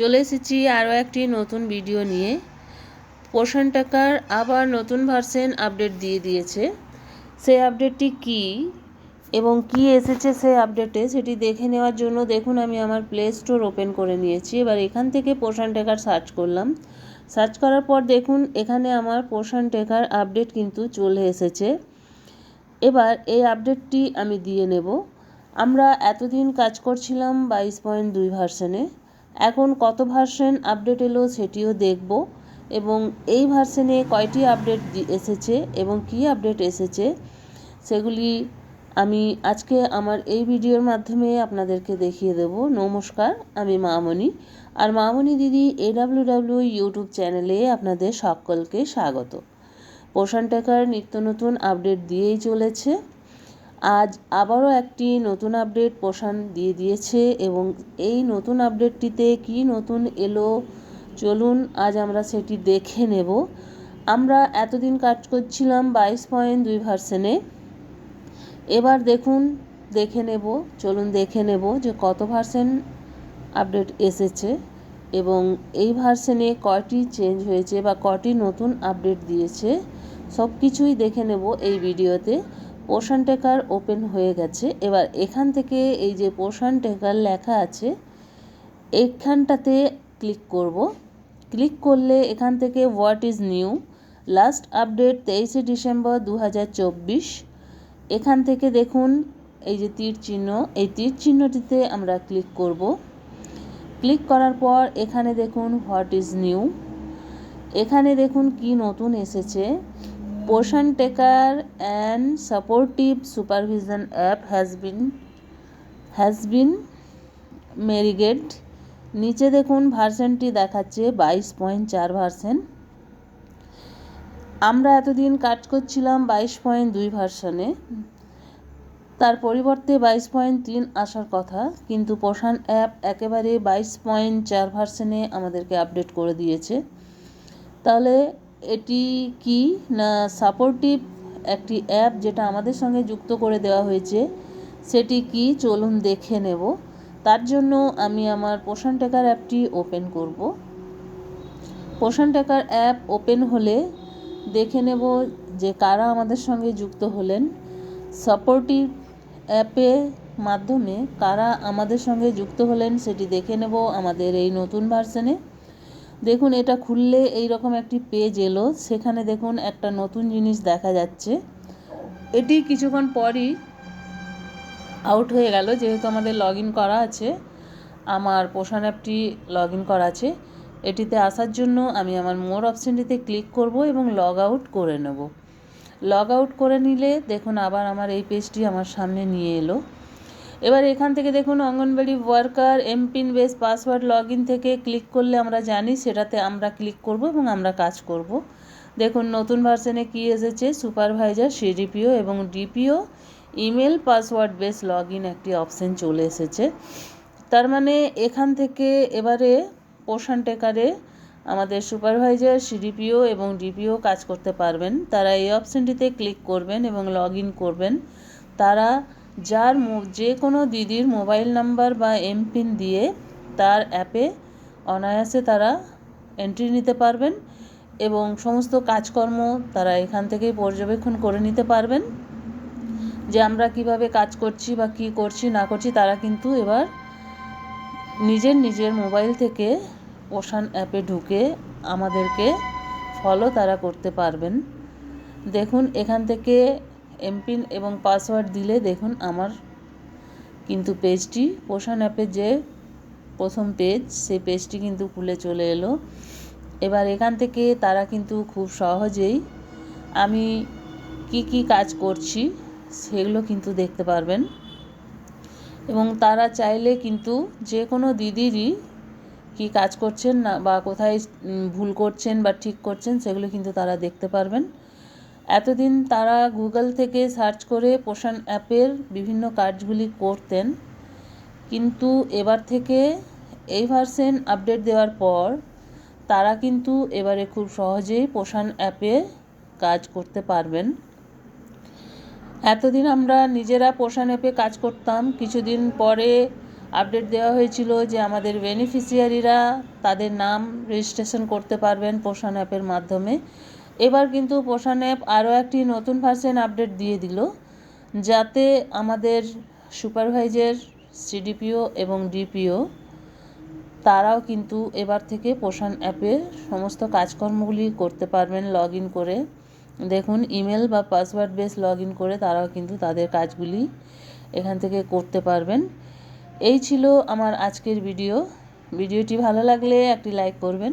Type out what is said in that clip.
চলে এসেছি আরও একটি নতুন ভিডিও নিয়ে। পোষণ টাকার আবার নতুন ভার্সেন আপডেট দিয়ে দিয়েছে। সেই আপডেটটি কি এবং কি এসেছে সেই আপডেটে সেটি দেখে নেওয়ার জন্য দেখুন, আমি আমার প্লে স্টোর ওপেন করে নিয়েছি। এবার এখান থেকে পোষণ টেকার সার্চ করলাম। সার্চ করার পর দেখুন, এখানে আমার পোষণ টেকার আপডেট কিন্তু চলে এসেছে। এবার এই আপডেটটি আমি দিয়ে নেব। আমরা এতদিন কাজ করছিলাম বাইশ পয়েন্ট দুই ভার্সনে এখন কত ভার্সন আপডেট এলো সেটিও দেখব। এবং এই ভার্সনে কয়টি আপডেট এসেছে এবং কি আপডেট এসেছে, সেগুলি আমি আজকে আমার এই ভিডিওর মাধ্যমে আপনাদেরকে দেখিয়ে দেব। নমস্কার, আমি মামনি। আর মামনি দিদি এডাব্লিউ ডাব্লিউ ইউটিউব চ্যানেলে আপনাদের সকলকে স্বাগত। পোষণ টাকার নিত্য নতুন আপডেট দিয়েই চলেছে। আজ আবারও একটি নতুন আপডেট পোষণ দিয়ে দিয়েছে এবং এই নতুন আপডেটটিতে কি নতুন এলো চলুন আজ আমরা সেটি দেখে নেব। আমরা এতদিন কাজ করছিলাম বাইশ পয়েন্ট দুই ভার্সেনে এবার দেখুন, দেখে নেব, চলুন দেখে নেব যে কত ভার্সেন আপডেট এসেছে এবং এই ভার্সেনে কয়টি চেঞ্জ হয়েছে বা কটি নতুন আপডেট দিয়েছে। সব কিছুই দেখে নেব এই ভিডিওতে। পোষণ টেকার ওপেন হয়ে গেছে। এবার এখান থেকে এই যে পোষণ টেকার লেখা আছে, এইখানটাতে ক্লিক করব। ক্লিক করলে এখান থেকে what is new, last update তেইশে ডিসেম্বর দু হাজার চব্বিশ। এখান থেকে দেখুন এই যে তীর চিহ্ন, এই তীর চিহ্নটিতে আমরা ক্লিক করব। ক্লিক করার পর এখানে দেখুন হোয়াট ইজ নিউ। এখানে দেখুন কি নতুন এসেছে। Poshan tracker and supportive supervision app has been has been migrated নিচে দেখুন ভার্সনটি দেখাচ্ছে বাইশ পয়েন্ট চার ভার্সেন আমরা এতদিন কাজ করছিলাম বাইশ পয়েন্ট দুই ভার্সনে তার পরিবর্তে বাইশ পয়েন্ট তিন আসার কথা, কিন্তু পোষণ অ্যাপ একেবারে বাইশ পয়েন্ট চার ভার্সনে আমাদেরকে আপডেট করে দিয়েছে। তাহলে এটি কি? না সাপোর্টিভ একটি অ্যাপ যেটা আমাদের সঙ্গে যুক্ত করে দেওয়া হয়েছে। সেটি কি? চলুন দেখে নেব। তার জন্য আমি আমার পোষণ টেকার অ্যাপটি ওপেন করব। পোষণ টেকার অ্যাপ ওপেন হলে দেখে নেব যে কারা আমাদের সঙ্গে যুক্ত হলেন। সাপোর্টিভ অ্যাপে মাধ্যমে কারা আমাদের সঙ্গে যুক্ত হলেন, সেটি দেখে নেব আমাদের এই নতুন ভার্সনে দেখুন, এটা খুললে এই রকম একটি পেজ এলো। সেখানে দেখুন, একটা নতুন জিনিস দেখা যাচ্ছে। এটি কিছুক্ষণ পরই আউট হয়ে গেল। যেহেতু আমাদের লগ করা আছে, আমার পোষণ অ্যাপটি লগ করা আছে, এটিতে আসার জন্য আমি আমার মোর অপশানটিতে ক্লিক করব এবং লগ আউট করে নেব। লগ আউট করে নিলে দেখুন, আবার আমার এই পেজটি আমার সামনে নিয়ে এলো। এবার এখান থেকে দেখুন, anganwadi worker MPIN base, password log থেকে ক্লিক করলে আমরা জানি সেটাতে আমরা ক্লিক করব এবং আমরা কাজ করব। দেখুন, নতুন ভার্সনে কি এসেছে? সুপারভাইজার, সিডিপিও এবং DPO, email, password, base log একটি অপশান চলে এসেছে। তার মানে এখান থেকে এবারে পোষণ টেকারে আমাদের সুপারভাইজার, সিডিপিও এবং ডিপিও কাজ করতে পারবেন। তারা এই অপশানটিতে ক্লিক করবেন এবং লগ করবেন। তারা যার যে কোনো দিদির মোবাইল নাম্বার বা এমপিন দিয়ে তার অ্যাপে অনায়াসে তারা এন্ট্রি নিতে পারবেন এবং সমস্ত কাজকর্ম তারা এখান থেকেই পর্যবেক্ষণ করে নিতে পারবেন। যে আমরা কীভাবে কাজ করছি বা কি করছি, না করছি, তারা কিন্তু এবার নিজের নিজের মোবাইল থেকে ওশান অ্যাপে ঢুকে আমাদেরকে ফলো তারা করতে পারবেন। দেখুন, এখান থেকে এমপিন এবং পাসওয়ার্ড দিলে দেখুন আমার কিন্তু পেজটি পোষণ অ্যাপে যে প্রথম পেজ সেই পেজটি কিন্তু খুলে চলে এলো। এবার এখান থেকে তারা কিন্তু খুব সহজেই আমি কি কি কাজ করছি সেগুলো কিন্তু দেখতে পারবেন। এবং তারা চাইলে কিন্তু যে কোনো দিদিরই কি কাজ করছেন না বা কোথায় ভুল করছেন বা ঠিক করছেন সেগুলো কিন্তু তারা দেখতে পারবেন। এতদিন তারা গুগল থেকে সার্চ করে পোষণ অ্যাপের বিভিন্ন কাজগুলি করতেন। কিন্তু এবার থেকে এই ভার্সেন আপডেট দেওয়ার পর তারা কিন্তু এবারে খুব সহজেই পোষণ অ্যাপে কাজ করতে পারবেন। এতদিন আমরা নিজেরা পোষণ অ্যাপে কাজ করতাম। কিছুদিন পরে আপডেট দেওয়া হয়েছিল যে আমাদের বেনিফিশিয়ারিরা তাদের নাম রেজিস্ট্রেশন করতে পারবেন পোষণ অ্যাপের মাধ্যমে। এবার কিন্তু পোষণ অ্যাপ আরও একটি নতুন ভার্সন আপডেট দিয়ে দিল, যাতে আমাদের সুপারভাইজার সিডিপিও এবং ডিপিও তারাও কিন্তু এবার থেকে পোষণ অ্যাপে সমস্ত কাজকর্মগুলি করতে পারবেন লগ ইন করে। দেখুন ইমেল বা পাসওয়ার্ড বেস লগ ইন করে তারাও কিন্তু তাদের কাজগুলি এখান থেকে করতে পারবেন। এই ছিল আমার আজকের ভিডিও ভিডিওটি ভালো লাগলে একটি লাইক করবেন।